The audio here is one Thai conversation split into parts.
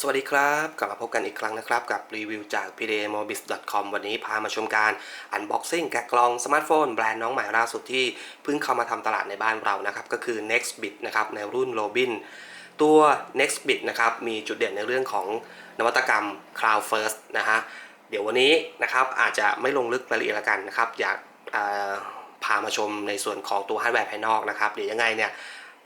สวัสดีครับ กลับมาพบกันอีกครั้งนะครับ กับรีวิวจาก p d m o b i s c o m วันนี้พามาชมการ Unboxing แกะกล่องสมาร์ทโฟนแบรนด์น้องใหม่ล่าสุดที่เพิ่งเข้ามาทำตลาดในบ้านเรานะครับ ก็คือ Nextbit นะครับ ในรุ่น Robin ตัว Nextbit นะครับ มีจุดเด่นในเรื่องของนวัตกรรม Cloud First นะฮะเดี๋ยววันนี้นะครับอาจจะไม่ลงลึกรายละเอียดละกันนะครับ อยากพามาชมในส่วนของตัวฮาร์ดแวร์ภายนอกนะครับเดี๋ยวยังไงเนี่ย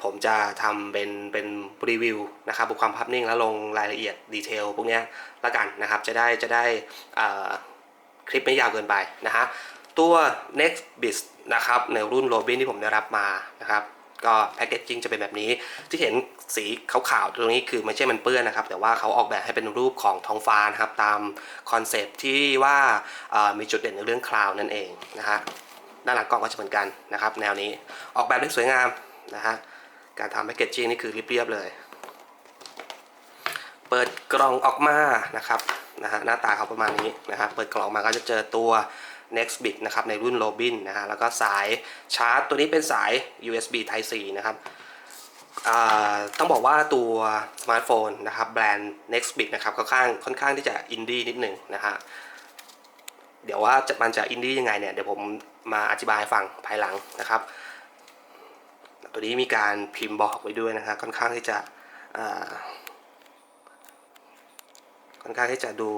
ผมจะทำเป็นเป็นรีวิวนะครับบุความภาพนิ่งแล้วลงรายละเอียดดีเทลพวกนี้ละกันนะครับ จะได้จะได้คลิปไม่ยาวเกินไปนะฮะตัว next bit นะครับในรุ่น Robin ที่ผมได้รับมานะครับก็แพ c เกจจิ้งจะเป็นแบบนี้ที่เห็นสีขาวๆตรงนี้คือไม่ใช่มันเปื้อนนะครับ แต่ว่าเขาออกแบบให้เป็นรูปของท้องฟ้านะครับ ตามคอนเซปที่ว่ามีจุดเด่นในเรื่องคลาวนั่นเองนะฮะด้านหลังกล่องก็จะเหมือนกันนะครับ แนวนี้ออกแบบได้สวยงามนะฮะ การทำแพคเกจจิ้งนี่คือเรียบๆเลย เปิดกล่องออกมานะครับนะฮะหน้าตาเขาประมาณนี้นะฮะเปิดกล่องออกมาก็จะเจอตัว Nextbit นะครับในรุ่น Robin นะฮะแล้วก็สายชาร์จ ตัวนี้เป็นสาย USB Type C นะครับต้องบอกว่าตัวสมาร์ทโฟนนะครับแบรนด์ Nextbit นะครับค่อนข้างค่อนข้างที่จะอินดี้นิดหนึ่งนะฮะเดี๋ยวว่าจะมันจะอินดี้ยังไงเนี่ยเดี๋ยวผมมาอธิบายฟังภายหลังนะครับ ตัวนี้มีการพิมพ์บอกไว้ด้วยนะครับค่อนข้างที่จะค่อนข้างที่จะดู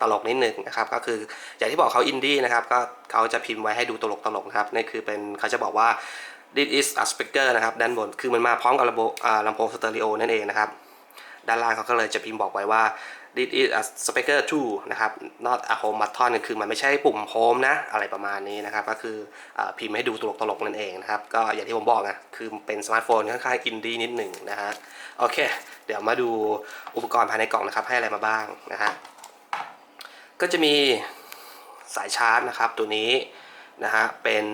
ตลกนิดหนึ่งนะครับ ก็คืออย่างที่บอกเขาอินดี้นะครับก็เขาจะพิมพ์ไว้ให้ดูตลกตลกนะครับนี่คือเป็นเขาจะบอกว่า this is a speaker นะครับด้านบนคือมันมาพร้อมกับลำโพงลำโพงสเตอริโอนั่นเองนะครับ ด้านล่างเขาก็เลยจะพิมพ์บอกไว้ว่า this is a speaker too นะครับ not a home button คือมันไม่ใช่ปุ่มโฮมนะ อะไรประมาณนี้นะครับ ก็คืออพิมพ์ให้ดูตลกตลกนั่นเองนะครับ ก็อย่างที่ผมบอกนะคือเป็นสมาร์ทโฟนค่อนข้างอินดี้นิดหนึ่งนะฮะ โอเค เดี๋ยวมาดูอุปกรณ์ภายในกล่องนะครับ ให้อะไรมาบ้างนะฮะ ก็จะมีสายชาร์จนะครับตัวนี้ นะฮะเป็น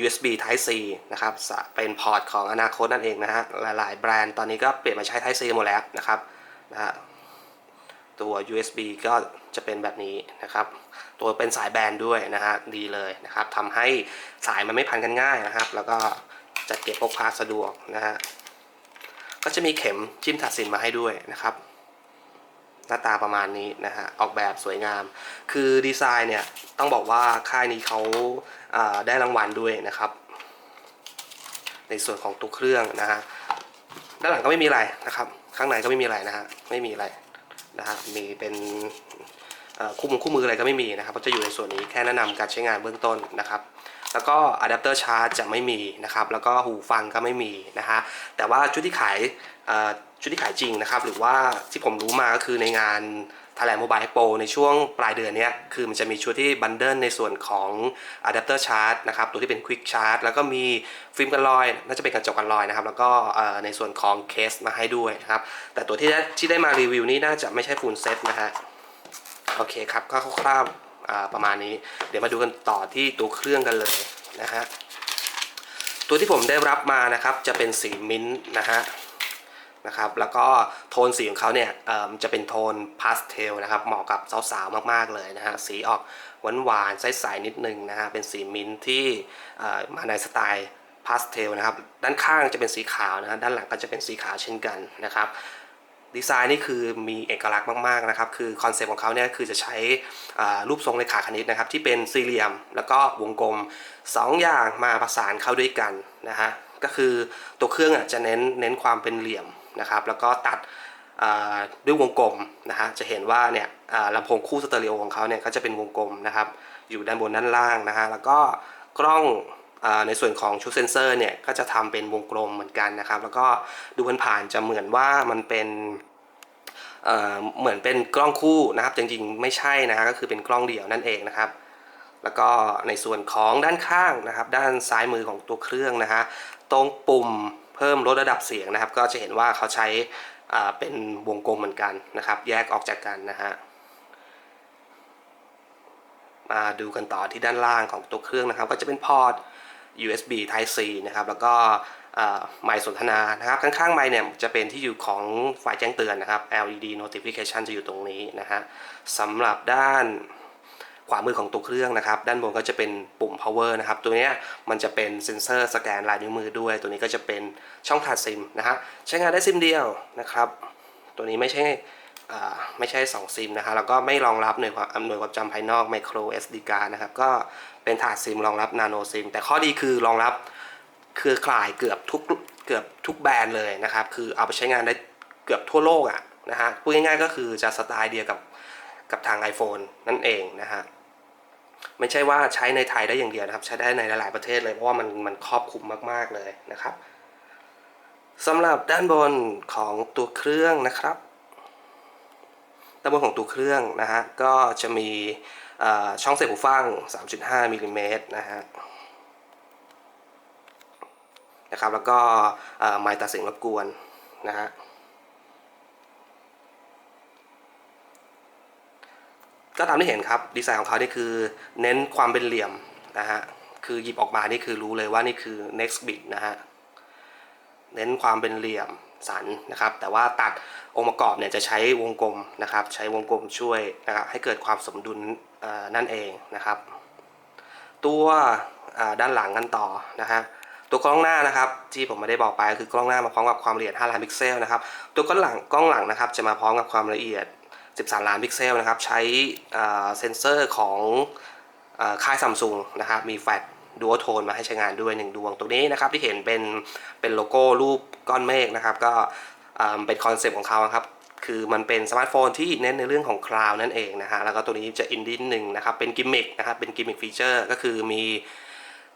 USB Type C นะครับเป็นพอร์ตของอนาคตนั่นเองนะฮะหลายๆ แบรนด์ตอนนี้ก็เปลี่ยนมาใช้ Type C หมดแล้วนะครับนะฮะตัว USB ก็จะเป็นแบบนี้นะครับ ตัวเป็นสายแบนด้วยนะฮะดีเลยนะครับทำให้สายมันไม่พันกันง่ายนะครับ แล้วก็จัดเก็บพกพาสะดวกนะฮะก็จะมีเข็มจิ้มถัดสินมาให้ด้วยนะครับ หน้าตาประมาณนี้นะฮะออกแบบสวยงาม คือดีไซน์เนี่ยต้องบอกว่าค่ายนี้เขาาได้รางวัลด้วยนะครับ ในส่วนของตัวเครื่องนะฮะด้านหลังก็ไม่มีอะไรนะครับ ข้างในก็ไม่มีอะไรนะฮะไม่มีอะไรนะฮะมีเป็นคู่มือคู่มืออะไรก็ไม่มีนะครับก็จะอยู่ในส่วนนี้แค่แนะนำการใช้งานเบื้องต้นนะครับ แล้วก็อะแดปเตอร์ชาร์จจะไม่มีนะครับ แล้วก็หูฟังก็ไม่มีนะฮะ แต่ว่าชุดที่ขายชุดที่ขายจริงนะครับ หรือว่าที่ผมรู้มาก็คือในงาน Thailand Mobile Expo ในช่วงปลายเดือนนี้คือมันจะมีชุดที่บันเดิลในส่วนของอะแดปเตอร์ชาร์จนะครับ ตัวที่เป็น Quick Charge แล้วก็มีฟิล์มกันรอย น่าจะเป็นกระจกกันรอยนะครับ แล้วก็ในส่วนของเคสมาให้ด้วยนะครับ แต่ตัวที่ได้ที่ได้มารีวิวนี้น่าจะไม่ใช่ฟูลเซ็ตนะฮะ โอเคครับก็คร่าวๆ ประมาณนี้ เดี๋ยวมาดูกันต่อที่ตัวเครื่องกันเลยนะฮะตัวที่ผมได้รับมานะครับจะเป็นสีมิ้นท์นะฮะนะครับแล้วก็โทนสีของเขาเนี่ยเอ่อจะเป็นโทนพาสเทลนะครับเหมาะกับสาวๆมากๆเลยนะฮะสีออกหวานๆใสๆนิดนึงนะฮะเป็นสีมิ้นท์ที่มาในสไตล์พาสเทลนะครับด้านข้างจะเป็นสีขาวนะฮะด้านหลังก็จะเป็นสีขาวเช่นกันนะครับ ดีไซน์นี่คือมีเอกลักษณ์มากๆนะครับ คือคอนเซปต์ของเขาเนี่ยคือจะใช้รูปทรงเลขาคณิตนะครับ ที่เป็นสี่เหลี่ยมแล้วก็วงกลม 2 อย่างมาประสานเข้าด้วยกันนะฮะก็คือตัวเครื่องอะจะเน้นเน้นความเป็นเหลี่ยมนะครับ แล้วก็ตัดด้วยวงกลมนะฮะจะเห็นว่าเนี่ยลำโพงคู่สเตอริโอของเขาเนี่ยก็จะเป็นวงกลมนะครับ อยู่ด้านบนด้านล่างนะฮะแล้วก็กล้อง ในส่วนของชุดเซนเซอร์เนี่ยก็จะทำเป็นวงกลมเหมือนกันนะครับ แล้วก็ดูผ่านๆจะเหมือนว่ามันเป็นเเหมือนเป็นกล้องคู่นะครับจริงๆไม่ใช่นะฮะก็คือเป็นกล้องเดี่ยวนั่นเองนะครับ แล้วก็ในส่วนของด้านข้างนะครับ ด้านซ้ายมือของตัวเครื่องนะฮะตรงปุ่มเพิ่มลดระดับเสียงนะครับ ก็จะเห็นว่าเขาใช้เป็นวงกลมเหมือนกันนะครับ แยกออกจากกันนะฮะมาดูกันต่อที่ด้านล่างของตัวเครื่องนะครับ ก็จะเป็นพอร์ต USB Type C นะครับแล้วก็ไมค์สนทนานะครับข้างๆไมค์เนี่ยจะเป็นที่อยู่ของไฟแจ้งเตือนนะครับ LED notification จะอยู่ตรงนี้นะฮะสำหรับด้านขวามือของตัวเครื่องนะครับ ด้านบนก็จะเป็นปุ่ม power นะครับ ตัวนี้มันจะเป็นเซ็นเซอร์สแกนลายนิ้วมือด้วย ตัวนี้ก็จะเป็นช่องถ่ายซิมนะฮะใช้งานได้ซิมเดียวนะครับ ตัวนี้ไม่ใช่ ไม่ใช่ 2 ซิมนะฮะแล้วก็ไม่รองรับหน่วยความหน่วยความจำภายนอก micro SD card นะครับก็เป็นถาดซิมรองรับ nano sim แต่ข้อดีคือรองรับเครือข่ายเกือบทุกเกือบทุกแบรนด์เลยนะครับ คือเอาไปใช้งานได้เกือบทั่วโลกอะนะฮะพูดง่ายๆก็คือจะสไตล์เดียวกับกับทาง iPhone นั่นเองนะฮะไม่ใช่ว่าใช้ในไทยได้อย่างเดียวนะครับ ใช้ได้ในหลาย ๆประเทศเลยเพราะว่ามันมันครอบคลุมมาก ๆเลยนะครับสำหรับด้านบนของตัวเครื่องนะครับ ด้านบนของตัวเครื่องนะฮะก็จะมีช่องเสียบหูฟัง 3.5มิลลิเมตรนะฮะนะครับแล้วก็ไมค์ตัดเสียงรบกวนนะฮะก็ตามที่เห็นครับดีไซน์ของเขานี่คือเน้นความเป็นเหลี่ยมนะฮะคือหยิบออกมานี่คือรู้เลยว่านี่คือ next bit นะฮะเน้นความเป็นเหลี่ยม สันนะครับ แต่ว่าตัดองค์ประกอบเนี่ยจะใช้วงกลมนะครับ ใช้วงกลมช่วยนะครับให้เกิดความสมดุลนั่นเองนะครับ ตัวด้านหลังกันต่อนะฮะตัวกล้องหน้านะครับที่ผมไม่ได้บอกไปคือกล้องหน้ามาพร้อมกับความละเอียด 5 ล้านพิกเซลนะครับตัวกล้องหลังกล้องหลังนะครับจะมาพร้อมกับความละเอียด 13 ล้านพิกเซลนะครับใช้เซนเซอร์ของค่ายซัมซุงนะครับมีแฟลช ดูโอโทนมาให้ใช้งานด้วย1ดวงตัวนี้นะครับที่เห็นเป็นเป็นโลโก้รูปก้อนเมฆนะครับ ก็เป็นคอนเซปต์ของเขาครับคือมันเป็นสมาร์ทโฟนที่เน้นในเรื่องของคลาวนั่นเองนะฮะแล้วก็ตัวนี้จะอินดี้หนึ่งนะครับเป็นกิมมิคนะครับเป็นกิมมิคฟีเจอร์ก็คือมี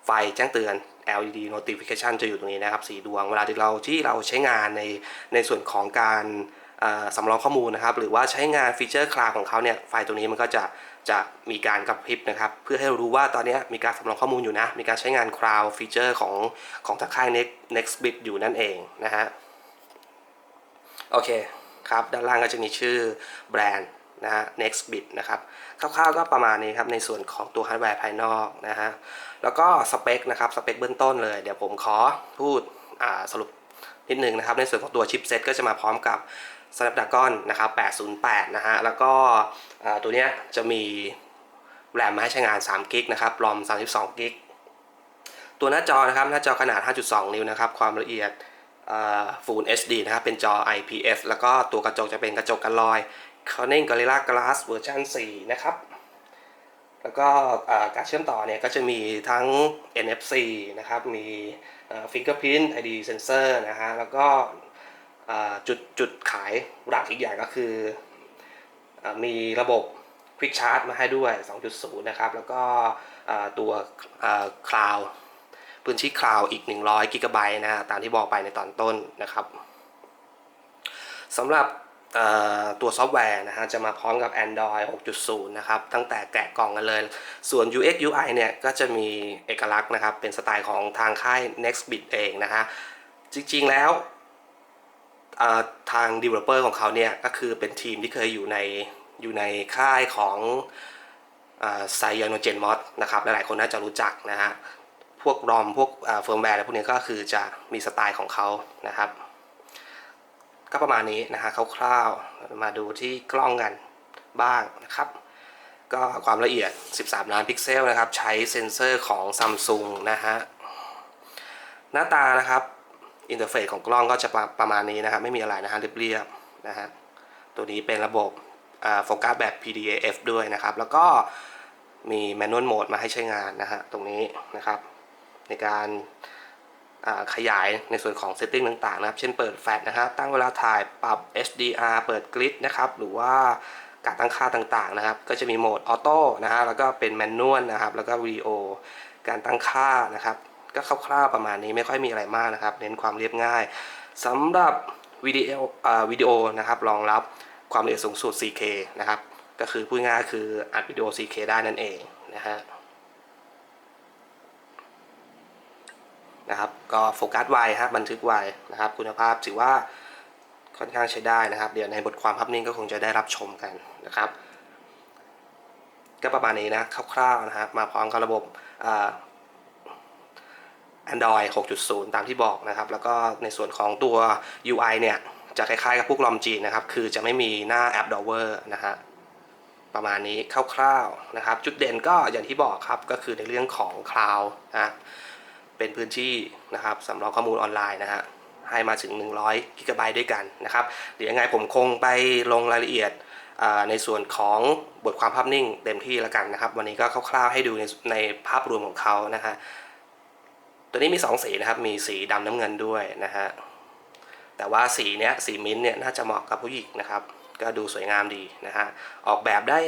ไฟแจ้งเตือน LED notification จะอยู่ตรงนี้นะครับสีดวง เวลาที่เราที่เราใช้งานในในส่วนของการ สำรองข้อมูลนะครับ หรือว่าใช้งานฟีเจอร์คลาวของเขาเนี่ยไฟล์ตัวนี้มันก็จะจะมีการกระพริบนะครับ เพื่อให้เรารู้ว่าตอนนี้มีการสำรองข้อมูลอยู่นะ มีการใช้งานคลาวฟีเจอร์ของของทางค่าย Next Nextbit อยู่นั่นเองนะฮะโอเคครับ ด้านล่างก็จะมีชื่อแบรนด์นะฮะ Nextbit นะครับ คร่าวๆก็ประมาณนี้ครับในส่วนของตัวฮาร์ดแวร์ภายนอกนะฮะ แล้วก็สเปคนะครับ สเปคเบื้องต้นเลย เดี๋ยวผมขอพูดสรุปนิดหนึ่งนะครับ ในส่วนของตัวชิปเซ็ตก็จะมาพร้อมกับ Snapdragon นะครับ 808 นะฮะ แล้วก็ตัวเนี้ยจะมีแรมมาให้ใช้งาน3กิกนะครับ รอม 32กิกตัวหน้าจอนะครับ หน้าจอขนาด 5.2 นิ้วนะครับ ความละเอียด Full HD นะครับ เป็นจอ IPS แล้วก็ตัวกระจกจะเป็นกระจกกันรอย Corning Gorilla Glass เวอร์ชัน4นะครับ แล้วก็การเชื่อมต่อเนี่ยก็จะมีทั้ง NFC นะครับ มี Fingerprint ID Sensor นะฮะ แล้วก็ จุดจุดขายหลักอีกอย่างก็คืออมีระบบ Quick Charge มาให้ด้วย 2.0 นะครับ แล้วก็ตัวคลาวพื้นที่คลาวอีก 100กิกะไบต์นะ ตามที่บอกไปในตอนต้นนะครับสำหรับตัวซอฟต์แวร์นะฮะจะมาพร้อมกับ Android 6.0 นะครับ ตั้งแต่แกะกล่องกันเลย ส่วน UX UI เนี่ย ก็จะมีเอกลักษณ์นะครับ เป็นสไตล์ของทางค่าย Nextbit เองนะฮะจริงๆแล้ว ทาง developer ของเขาเนี่ยก็คือเป็นทีมที่เคยอยู่ในอยู่ในค่ายของไซยานโนเจนมอสนะครับหลายๆคนน่าจะรู้จักนะฮะพวกรอมพวกเฟิร์มแวร์อะไรพวกนี้ก็คือจะมีสไตล์ของเขานะครับ ก็ประมาณนี้นะฮะคร่าวๆมาดูที่กล้องกันบ้างนะครับก็ความละเอียด 13 ล้านพิกเซลนะครับ ใช้เซ็นเซอร์ของ Samsung นะฮะ หน้าตานะครับ อินเทอร์เฟซของกล้องก็จะประประมาณนี้นะครับ ไม่มีอะไรนะฮะเรียบๆนะฮะตัวนี้เป็นระบบโฟกัสแบบ PDAF ด้วยนะครับ แล้วก็มีแมนนวลโหมดมาให้ใช้งานนะฮะตรงนี้นะครับ ในการาขยายในส่วนของเซตติ้งต่างๆนะครับ เช่นเปิดแฟลชนะฮะตั้งเวลาถ่ายปรับ HDR เปิดกริดนะครับ หรือว่าการตั้งค่าต่างๆนะครับ ก็จะมีโหมดออโต้นะฮะแล้วก็เป็นแมนนวลนะครับ แล้วก็วิดีโอการตั้งค่านะครับ ก็คร่าวๆประมาณนี้ไม่ค่อยมีอะไรมากนะครับ เน้นความเรียบง่ายสำหรับวิดีโออวิดีโอนะครับรองรับความละเอียดสูงสุด 4K นะครับ ก็คือพูดง่ายคืออัดวิดีโอ 4K ได้นั่นเองนะฮะนะครับก็โฟกัสไวครับบันทึกไวนะครับ คุณภาพถือว่าค่อนข้างใช้ได้นะครับ เดี๋ยวในบทความภาพนิ่งก็คงจะได้รับชมกันนะครับ ก็ประมาณนี้นะคร่าวๆนะครับมาพร้อมกับระบบอ่า Android 6.0 ตามที่บอกนะครับ แล้วก็ในส่วนของตัว UI เนี่ยจะคล้ายๆกับพวกลอมจีนนะครับ คือจะไม่มีหน้าแอป Dower นะฮะประมาณนี้คร่าวๆนะครับ จุดเด่นก็อย่างที่บอกครับ ก็คือในเรื่องของ Cloud นะเป็นพื้นที่นะครับสำรองข้อมูลออนไลน์นะฮะให้มาถึง 100 g b ด้วยกันนะครับ เดี๋ยวยังไงผมคงไปลงรายละเอียดในส่วนของบทความภาพนิ่งเต็มที่แล้วกันนะครับ วันนี้ก็คร่าวๆให้ดูในในภาพรวมของเขานะฮะ ตัวนี้มี 2 สีนะครับ มีสีดำน้ำเงินด้วยนะฮะ แต่ว่าสีเนี้ยสีมิ้นท์เนี่ยน่าจะเหมาะกับผู้หญิงนะครับ ก็ดูสวยงามดีนะฮะ ออกแบบได้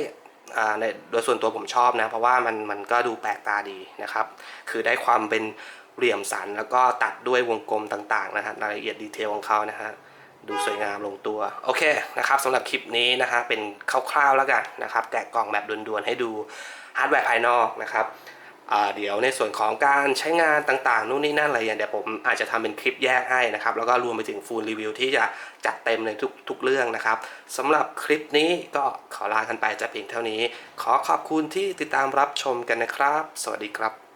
ในโดยส่วนตัวผมชอบนะ เพราะว่ามันมันก็ดูแปลกตาดีนะครับ คือได้ความเป็นเหลี่ยมสันแล้วก็ตัดด้วยวงกลมต่างๆนะฮะรายละเอียดดีเทลของเขานะฮะดูสวยงามลงตัว โอเคนะครับสำหรับคลิปนี้นะฮะเป็นคร่าวๆแล้วกันนะครับ แกะกล่องแบบด่วนๆให้ดูฮาร์ดแวร์ภายนอกนะครับ เดี๋ยวในส่วนของการใช้งานต่างๆนู่นนี่นั่นอะไรอย่างเดี๋ยวผมอาจจะทำเป็นคลิปแยกให้นะครับ แล้วก็รวมไปถึงฟูลรีวิวที่จะจัดเต็มในทุกทุกเรื่องนะครับสำหรับคลิปนี้ก็ขอลากันไปจะเพียงเท่านี้ ขอขอบคุณที่ติดตามรับชมกันนะครับ สวัสดีครับ